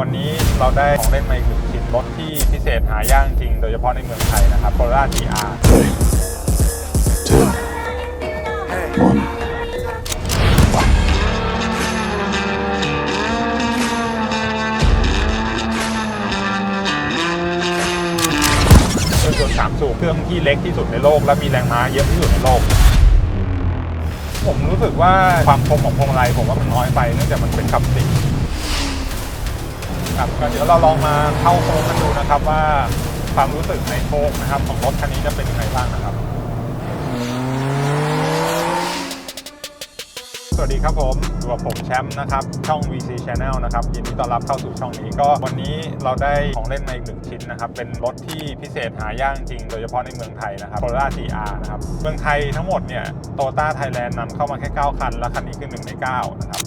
วันนี้เราได้ของเล่นมาอีกหนึ่งชิ้นรถที่พิเศษหายากจริง โดยเฉพาะในเมืองไทยนะครับ Corolla TR two, one. เครื่องยนต์สามสูบเครื่องที่เล็กที่สุดในโลก และมีแรงม้าเยอะที่สุดในโลก ผมรู้สึกว่าความคมของพวงมาลัยผมว่ามันน้อยไปเนื่องจากมันเป็นขับสี่ ครับก็เดี๋ยวเราลองมาเข้าโค้งกันดูนะครับว่าความรู้สึกในโค้งนะครับ ของรถคันนี้จะเป็นยังไงบ้างนะครับ สวัสดีครับผมอยู่กับผมแชมป์นะครับ ช่อง VC Channel นะครับยินดีต้อนรับเข้าสู่ช่องนี้ ก็วันนี้เราได้ของเล่นมาอีกหนึ่งชิ้นนะครับ เป็นรถที่พิเศษหายากจริง โดยเฉพาะในเมืองไทยนะครับ Corolla TR นะครับ เมืองไทยทั้งหมดเนี่ยโตต้าไทยแลนด์นำเข้ามาแค่ 9 คัน และคันนี้คือ 1 ใน 9 นะครับ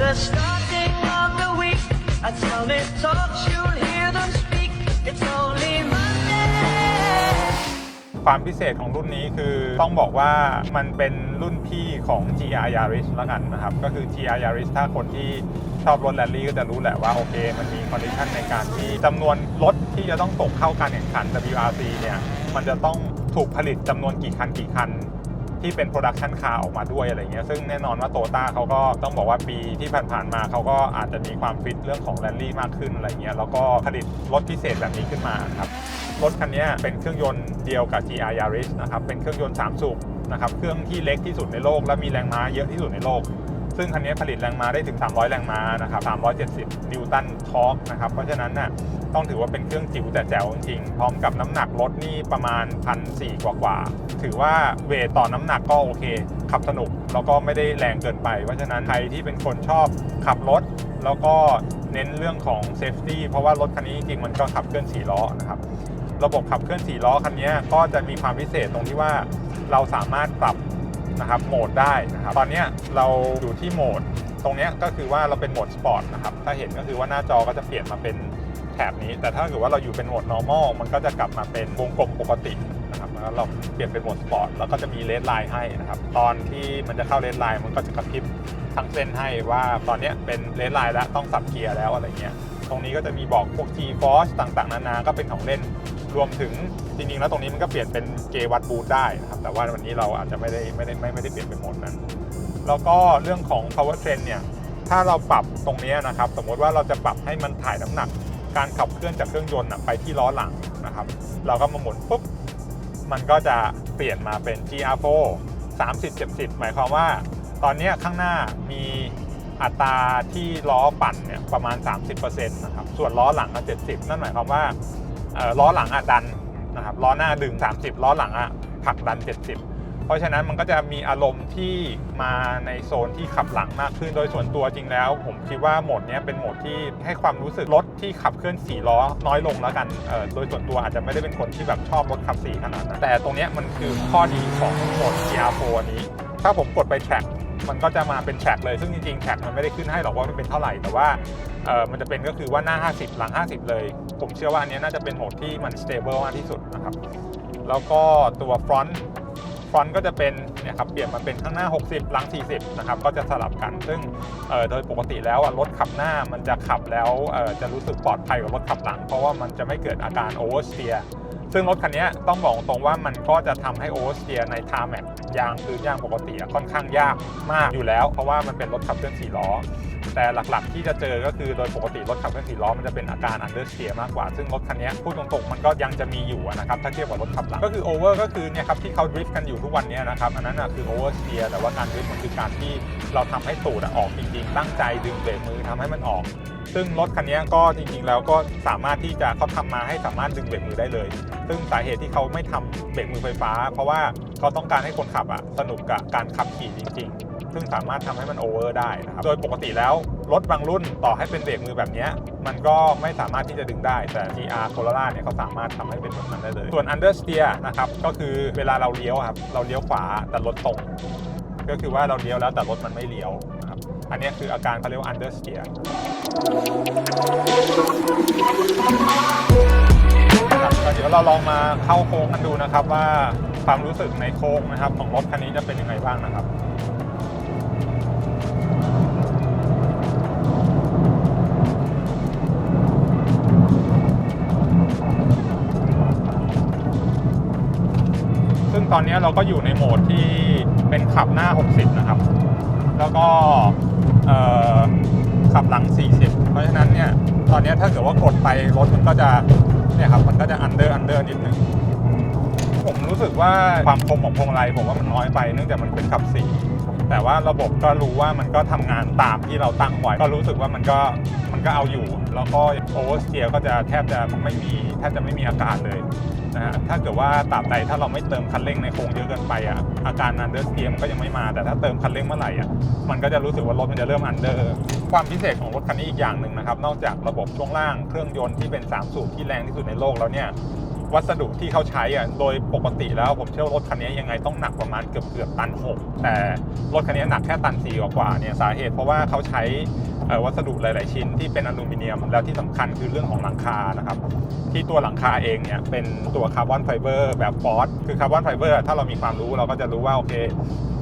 The starting of the week. I tell me talks, you'll hear them speak. It's only Monday. ความพิเศษของรุ่นนี้คือต้องบอกว่ามันเป็นรุ่นพี่ของ GR Yaris แล้วกันนะครับ ก็คือ GR Yaris ถ้าคนที่ชอบรถแรลลี่ก็จะรู้แหละว่า โอเค มันมีคอนดิชันในการที่จำนวนรถที่จะต้องตกเข้าการแข่งขัน WRC เนี่ย มันจะต้องถูกผลิตจำนวนกี่คันกี่คัน ที่เป็นโปรดักชันคาร์ออกมาด้วยอะไรเงี้ยซึ่งแน่นอนว่าโตต้าเขาก็ต้องบอกว่าปีที่ผ่านๆมาเขาก็อาจจะมีความฟิตเรื่องของแรลลี่มากขึ้นอะไรเงี้ยแล้วก็ผลิตรถพิเศษแบบนี้ขึ้นมาครับรถคันนี้เป็นเครื่องยนต์เดียวกับ GR Yaris นะครับเป็นเครื่องยนต์3สูบนะครับเครื่องที่เล็กที่สุดในโลก และมีแรงม้าเยอะที่สุดในโลก ซึ่งคันนี้ผลิตแรงม้าได้ถึง 300 แรงม้านะครับ370 นิวตันทอร์กนะครับเพราะฉะนั้นน่ะ ต้องถือว่าเป็นเครื่องจิ๋วแต่แจ๋วจริงๆพร้อมกับน้ำหนักรถนี่ประมาณ1,400กว่ากว่าๆถือว่าเวทต่อน้ำหนักก็โอเค ขับสนุกแล้วก็ไม่ได้แรงเกินไป เพราะฉะนั้นใครที่เป็นคนชอบขับรถ แล้วก็เน้นเรื่องของเซฟตี้เพราะว่ารถคันนี้จริงมันก็ขับเคลื่อน4ล้อนะครับระบบขับเคลื่อน4ล้อคันนี้ก็จะมีความพิเศษตรงที่ว่าเราสามารถปรับนะครับโหมดได้นะครับตอนนี้เราอยู่ที่โหมด ตรงนี้ก็คือว่าเราเป็นโหมดสปอร์ตนะครับถ้าเห็นก็คือว่าหน้าจอก็จะเปลี่ยนมาเป็น แถบนี้ แต่ถ้าเกิดว่าเราอยู่เป็นโหมด normal มันก็จะกลับมาเป็นวงกลมปกตินะครับแล้วเราเปลี่ยนเป็นโหมดสปอร์ตแล้วก็จะมีเลดไลน์ให้นะครับตอนที่มันจะเข้าเลดไลน์มันก็จะกระพริบทั้งเส้นให้ว่าตอนนี้เป็นเลดไลน์แล้วต้องสับเกียร์แล้วอะไรเงี้ย ตรงนี้ก็จะมีบอกพวก G Force ต่างๆ นานา ก็เป็นของเล่น รวมถึงจริงๆ แล้วตรงนี้มันก็เปลี่ยนเป็นเกวัดบูทได้นะครับ แต่ว่าวันนี้เราอาจจะไม่ได้ไม่ได้ไม่ไม่ได้เปลี่ยนเป็นโหมดนั้น แล้วก็เรื่องของ power train เนี่ย ถ้าเราปรับตรงนี้นะครับ สมมติว่าเราจะปรับให้มันถ่ายน้ำหนัก การขับเคลื่อนจากเครื่องยนต์ไปที่ล้อหลังนะครับ เราก็มาหมุนปุ๊บ มันก็จะเปลี่ยนมาเป็น GR4 30 70 หมายความว่า ตอนนี้ข้างหน้ามีอัตราที่ล้อปั่นเนี่ยประมาณ 30%นะครับ ส่วนล้อหลังก็70 นั่นหมายความว่าล้อหลังอะดันนะครับล้อหน้าดึง 30 ล้อหลังอะผลักดัน 70 เพราะฉะนั้นมันก็จะมีอารมณ์ที่มาในโซนที่ขับหลังมากขึ้น โดยส่วนตัวจริงแล้ว ผมคิดว่าโหมดนี้เป็นโหมดที่ให้ความรู้สึกรถที่ขับเคลื่อน4ล้อน้อยลงแล้วกันโดยส่วนตัวอาจจะไม่ได้เป็นคนที่แบบชอบรถขับสี่ขนาดนั้นแต่ตรงนี้มันคือข้อดีของโหมด GR4 นี้ ถ้าผมกดไป track มันก็จะมาเป็นแทร็กเลย ซึ่งจริงๆแทร็กมันไม่ได้ขึ้นให้หรอกว่ามันเป็นเท่าไหร่ แต่ว่าเออมันจะเป็นก็คือว่าหน้า 50 หลัง 50 เลย ผมเชื่อว่าอันนี้น่าจะเป็นโหมดที่มัน stable มากที่สุดนะครับ แล้วก็ตัว front front ก็จะเป็นเนี่ยครับเปลี่ยนมาเป็นข้างหน้า 60 หลัง 40 นะครับ ก็จะสลับกัน ซึ่งโดยปกติแล้วรถขับหน้ามันจะขับแล้วจะรู้สึกปลอดภัยกว่ารถขับหลัง เพราะว่ามันจะไม่เกิดอาการ oversteer ซึ่งรถคันนี้ต้องบอกตรงว่ามันก็จะทำให้โอเวอร์สเตียในทาร์แมทยางพื้นยางปกติค่อนข้างยากมากอยู่แล้ว เพราะว่ามันเป็นรถขับเคลื่อนสี่ล้อ แต่หลักๆ ที่จะเจอก็คือโดยปกติรถขับเคลื่อนสี่ล้อมันจะเป็นอาการอันเดอร์เตียมากกว่า ซึ่งรถคันนี้พูดตรงๆมันก็ยังจะมีอยู่นะครับถ้าเทียบกับรถขับหลังก็คือโอเวอร์ก็คือเนี่ยครับที่เขาดริฟต์กันอยู่ทุกวันนี้นะครับอันนั้นอะคือโอเวอร์เตียแต่ว่าการดริฟต์มันคือการที่เราทำให้ตูดออกจริงๆตั้งใจดึงเบรกมือทำให้มันออกซึ่งรถคันนี้ก็จริงๆ แล้วก็สามารถที่จะเขาทำมาให้สามารถดึงเบรกมือได้เลย ซึ่งสาเหตุที่เขาไม่ทำเบรกมือไฟฟ้า เพราะว่าเขาต้องการให้คนขับอะสนุกกับการขับขี่จริง ๆ ซึ่งสามารถทำให้มันโอเวอร์ได้นะครับ โดยปกติแล้ว รถบางรุ่นต่อให้เป็นเบรกมือแบบนี้ มันก็ไม่สามารถที่จะดึงได้ แต่ GR Corolla เนี่ยเขาสามารถทำให้เป็นแบบนั้นได้เลย ส่วน understeer นะครับ ก็คือเวลาเราเลี้ยวครับ เราเลี้ยวขวาแต่รถตรง ก็คือว่าเราเลี้ยวแล้วแต่รถมันไม่เลี้ยวนะครับ อันนี้คืออาการเขาเรียกว่า understeer ครับก็เดี๋ยวเราลองมาเข้าโค้งกันดูนะครับว่าความรู้สึกในโค้งนะครับ ของรถคันนี้จะเป็นยังไงบ้างนะครับ ตอนนี้เราก็อยู่ในโหมดที่เป็นขับหน้า 60 นะครับ แล้วก็ขับหลัง 40 เพราะฉะนั้นเนี่ย ตอนนี้ถ้าเกิดว่ากดไปรถมันก็จะเนี่ยครับ มันก็จะอันเดอร์อันเดอร์นิดนึง ผมรู้สึกว่าความคมของพวงมาลัยผมว่ามันน้อยไปเนื่องจากมันเป็นขับสีแต่ว่าระบบก็รู้ว่ามันก็ทำงานตามที่เราตั้งไว้ ก็รู้สึกว่ามันก็มันก็เอาอยู่ แล้วก็โอเวอร์สเกียร์ก็จะแทบจะไม่มีแทบจะไม่มีอาการเลย นะฮะถ้าเกิดว่าตราบใดถ้าเราไม่เติมคันเร่งในโค้งเยอะเกินไปอะอาการอันเดอร์สเกียมก็ยังไม่มา แต่ถ้าเติมคันเร่งเมื่อไหร่อะมันก็จะรู้สึกว่ารถมันจะเริ่มอันเดอร์ความพิเศษของรถคันนี้อีกอย่างหนึ่งนะครับนอกจากระบบช่วงล่างเครื่องยนต์ที่เป็นสามสูบที่แรงที่สุดในโลกแล้วเนี่ย วัสดุที่เขาใช้อะโดยปกติแล้วผมเชื่อว่ารถคันนี้ยังไงต้องหนักประมาณเกือบเกือบตัน6แต่รถคันนี้หนักแค่ตัน4กว่าเนี่ยสาเหตุเพราะว่าเขาใช้วัสดุหลาย ๆ ชิ้นที่เป็นอลูมิเนียม แล้วที่สำคัญคือเรื่องของหลังคานะครับ ที่ตัวหลังคาเองเนี่ยเป็นตัวคาร์บอนไฟเบอร์แบบฟอสคือคาร์บอนไฟเบอร์ถ้าเรามีความรู้เราก็จะรู้ว่าโอเค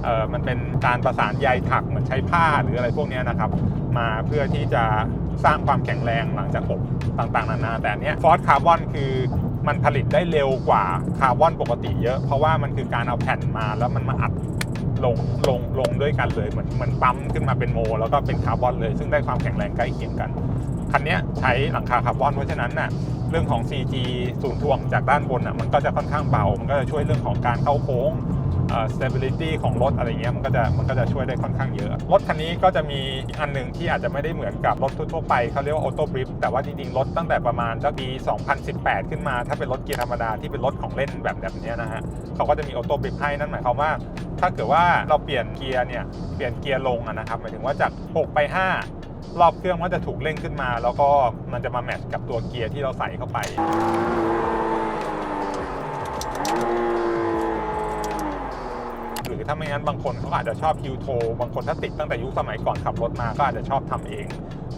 เออมันเป็นการประสานใยถักเหมือนใช้ผ้าหรืออะไรพวกนี้นะครับ มาเพื่อที่จะสร้างความแข็งแรงหลังจากอบต่างๆ นานา แต่เนี้ยฟอสคาร์บอนคือ มันผลิตได้เร็วกว่าคาร์บอนปกติเยอะ เพราะว่ามันคือการเอาแผ่นมาแล้วมันมาอัดลงลงลงด้วยกันเลยเหมือนเหมือนปั๊มขึ้นมาเป็นโม แล้วก็เป็นคาร์บอนเลย ซึ่งได้ความแข็งแรงใกล้เคียงกัน คันนี้ใช้หลังคาคาร์บอนเพราะฉะนั้นน่ะเรื่องของ CG ศูนย์ถ่วงจากด้านบนน่ะมันก็จะค่อนข้างเบา มันก็จะช่วยเรื่องของการเข้าโค้ง stability ของรถอะไรเงี้ยมันก็จะมันก็จะช่วยได้ค่อนข้างเยอะ รถคันนี้ก็จะมีอีกอันหนึ่งที่อาจจะไม่ได้เหมือนกับรถทั่วไปเขาเรียกว่า auto brief แต่ว่าจริงๆ รถตั้งแต่ประมาณสักปี 2018 ขึ้นมา ถ้าเป็นรถเกียร์ธรรมดาที่เป็นรถของเล่นแบบแบบนี้นะฮะเขาก็จะมี auto brief ให้นั่นหมายความว่า ถ้าเกิดว่าเราเปลี่ยนเกียร์เนี่ยเปลี่ยนเกียร์ลงนะครับหมายถึงว่าจาก 6 ไป 5 รอบเครื่องก็จะถูกเร่งขึ้นมา แล้วก็มันจะมาแมทช์กับตัวเกียร์ที่เราใส่เข้าไป ถ้าไม่งั้นบางคนเขาอาจจะชอบฮิวโทบางคนถ้าติดตั้งแต่ยุคสมัยก่อนขับรถมาก็อาจจะชอบทำเอง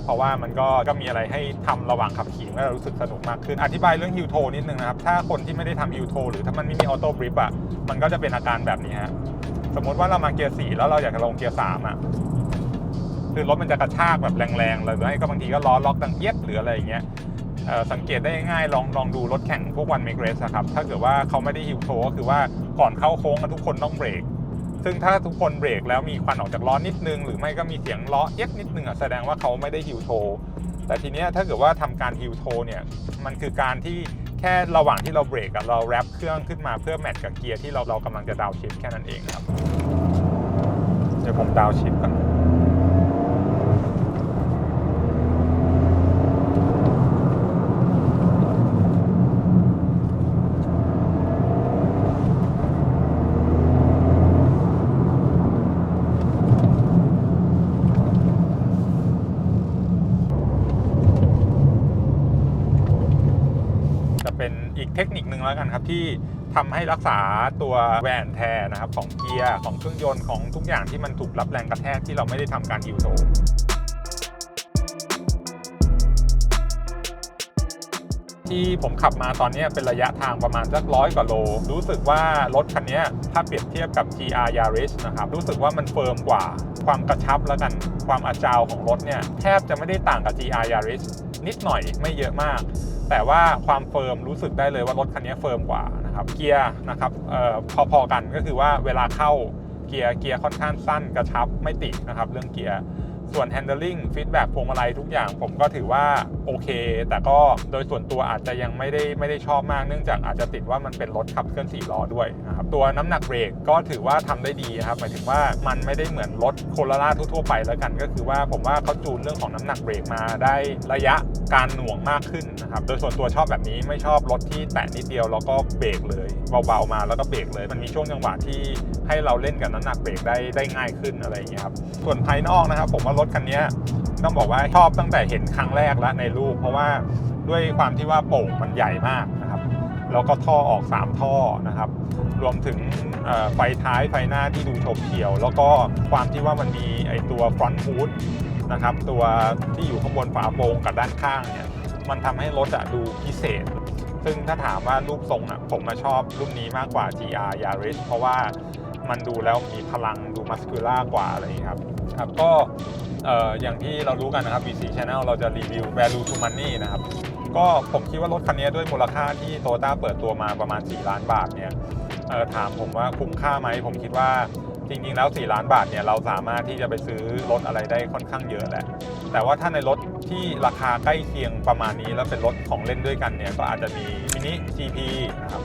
เพราะว่ามันก็ก็มีอะไรให้ทำระหว่างขับขี่ก็รู้สึกสนุกมากขึ้น อธิบายเรื่องฮิวโทนิดนึงนะครับ ถ้าคนที่ไม่ได้ทำฮิวโทหรือถ้ามันไม่มีออโต้บริปอะมันก็จะเป็นอาการแบบนี้ฮะสมมติว่าเรามาเกียร์สี่แล้วเราอยากจะลงเกียร์สามอะคือรถมันจะกระชากแบบแรงๆเลยหรือไม่ก็บางทีก็ล้อล็อกดังเอียดหรืออะไรอย่างเงี้ยสังเกตได้ง่ายลองลองดูรถแข่งพวกวันเมกเรสครับ ถ้าเกิดว่าเขาไม่ได้ฮิวโทก็คือว่าก่อนเข้าโค้งทุกคนต้องเบรก ซึ่งถ้าทุกคนเบรกแล้วมีควันออกจากล้อนิดนึง หรือไม่ก็มีเสียงล้อเอ็กนิดนึงอะแสดงว่าเขาไม่ได้ฮิวโทแต่ทีเนี้ยถ้าเกิดว่าทำการฮิวโทเนี่ยมันคือการที่แค่ระหว่างที่เราเบรกอะเราแรปเครื่องขึ้นมาเพื่อแมทกับเกียร์ที่เราเรากำลังจะดาวชิฟแค่นั้นเองครับ เดี๋ยวผมดาวชิฟก่อน จะเป็นอีกเทคนิคหนึ่ง แล้วกันครับที่ทำให้รักษาตัวแวนแทนนะครับของเกียร์ของเครื่องยนต์ของทุกอย่างที่มันถูกรับแรงกระแทกที่เราไม่ได้ทำการฮิวโทที่ผมขับมาตอนนี้เป็นระยะทางประมาณสักร้อยกว่าโล รู้สึกว่ารถคันนี้ถ้าเปรียบเทียบกับ GR Yaris นะครับ รู้สึกว่ามันเฟิร์มกว่า ความกระชับแล้วกัน ความอาจาวของรถเนี่ย แทบจะไม่ได้ต่างกับ GR Yaris นิดหน่อยไม่เยอะมาก แต่ว่าความเฟิร์มรู้สึกได้เลยว่ารถคันนี้เฟิร์มกว่านะครับเกียร์นะครับออพอๆกันก็คือว่าเวลาเข้าเกียร์เกียร์ค่อนข้างสั้นกระชับไม่ติดนะครับ เรื่องเกียร์ ส่วน handling feedback พวงมาลัยทุกอย่างผมก็ถือว่าโอเค แต่ก็โดยส่วนตัวอาจจะยังไม่ได้ไม่ได้ชอบมากเนื่องจากอาจจะติดว่ามันเป็นรถขับเคลื่อนสี่ล้อด้วยนะครับตัวน้ำหนักเบรกก็ถือว่าทำได้ดีนะครับหมายถึงว่ามันไม่ได้เหมือนรถโคโรล่าทั่วๆไปแล้วกัน ก็คือว่าผมว่าเขาจูนเรื่องของน้ำหนักเบรกมาได้ระยะการหน่วงมากขึ้นนะครับโดยส่วนตัวชอบแบบนี้ไม่ชอบรถที่แตะนิดเดียวแล้วก็เบรกเลยเบาๆมาแล้วก็เบรกเลย มันมีช่วงจังหวะที่ให้เราเล่นกับน้ำหนักเบรกได้ได้ง่ายขึ้นอะไรอย่างเงี้ยครับส่วนภายนอกนะครับผมว่ารถคันนี้ต้องบอกว่าชอบตั้งแต่เห็นครั้งแรกแล้วในรูป เพราะว่าด้วยความที่ว่าโป่งมันใหญ่มากนะครับแล้วก็ท่อออก 3 ท่อนะครับ รวมถึงไฟท้ายไฟหน้าที่ดูโฉบเฉี่ยว แล้วก็ความที่ว่ามันมีไอตัวฟรอนต์ฮูดนะครับตัวที่อยู่ข้างบนฝาโปร่งกับด้านข้างเนี่ยมันทำให้รถอะดูพิเศษ ซึ่งถ้าถามว่ารูปทรงอะผมมาชอบรุ่นนี้มากกว่า GR Yaris เพราะว่ามันดูแล้วมีพลังดูมัสคูล่ากว่าอะไรอย่างนี้ครับครับก็ เอ่ออย่างที่เรารู้กันนะครับ VC Channel เราจะรีวิว value to money นะครับ ก็ผมคิดว่ารถคันนี้ด้วยมูลค่าที่โตโยต้าเปิดตัวมาประมาณ 4 ล้านบาทเนี่ยถามผมว่าคุ้มค่าไหม ผมคิดว่าจริงๆ แล้ว 4 ล้านบาทเนี่ยเราสามารถที่จะไปซื้อรถอะไรได้ค่อนข้างเยอะแหละ แต่ว่าถ้าในรถที่ราคาใกล้เคียงประมาณนี้ แล้วเป็นรถของเล่นด้วยกันเนี่ยก็อาจจะมีมินิ GP นะครับ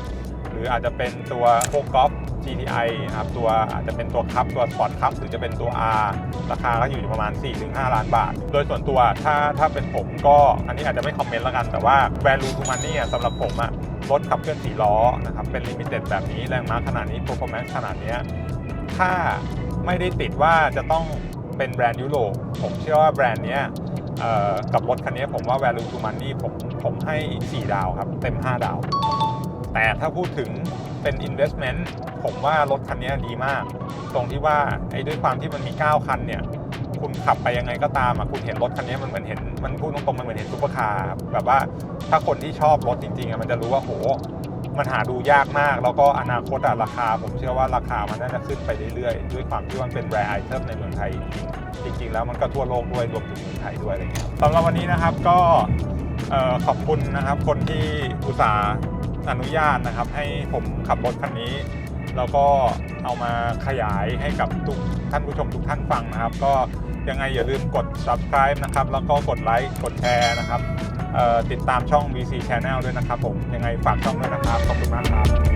หรืออาจจะเป็นตัวโฟกอฟ GTI นะครับตัวอาจจะเป็นตัวคัพตัวสปอร์ตคัพหรือจะเป็นตัว R ราคาก็อยู่ประมาณ 4-5 ล้านบาท โดยส่วนตัวถ้าถ้าเป็นผมก็อันนี้อาจจะไม่คอมเมนต์แล้วกัน แต่ว่า value to money สำหรับผมอะรถขับเคลื่อนสี่ล้อนะครับเป็นลิมิเต็ดแบบนี้แรงม้าขนาดนี้ performance ขนาดเนี้ยถ้าไม่ได้ติดว่าจะต้องเป็นแบรนด์ยุโรปผมเชื่อว่าแบรนด์เนี้ยกับรถคันนี้ผมว่า value to money ผมผมให้ 4 ดาวครับ เต็ม 5 ดาว แต่ถ้าพูดถึง เป็น investment ผมว่ารถคันนี้ดีมาก ตรงที่ว่าไอ้ด้วยความที่มันมี 9 คันเนี่ย คุณขับไปยังไงก็ตามอะคุณเห็นรถคันนี้มันเหมือนเห็นมันพูดตรงๆมันเหมือนเห็นซุปเปอร์คาร์แบบว่าถ้าคนที่ชอบรถจริงๆอะมันจะรู้ว่าโหมันหาดูยากมาก แล้วก็อนาคตอะราคา ผมเชื่อว่าราคามันน่าจะขึ้นไปเรื่อยๆ ด้วยความที่มันเป็นแบรนด์ไอเทมในเมืองไทย จริงๆ แล้วมันก็ทั่วโลกด้วยรวมถึงเมืองไทยด้วยอะไรเงี้ยสำหรับวันนี้นะครับก็ขอบคุณนะครับคนที่อุตส่าห์ อนุญาตนะครับ ให้ผมขับรถคันนี้ แล้วก็เอามาขยายให้กับทุกท่านผู้ชมทุกท่านฟังนะครับ ก็ยังไงอย่าลืมกด subscribe นะครับ แล้วก็กดไลค์กดแชร์นะครับติดตามช่อง VC Channel ด้วยนะครับผมยังไงฝากช่องด้วยนะครับ ขอบคุณมากครับ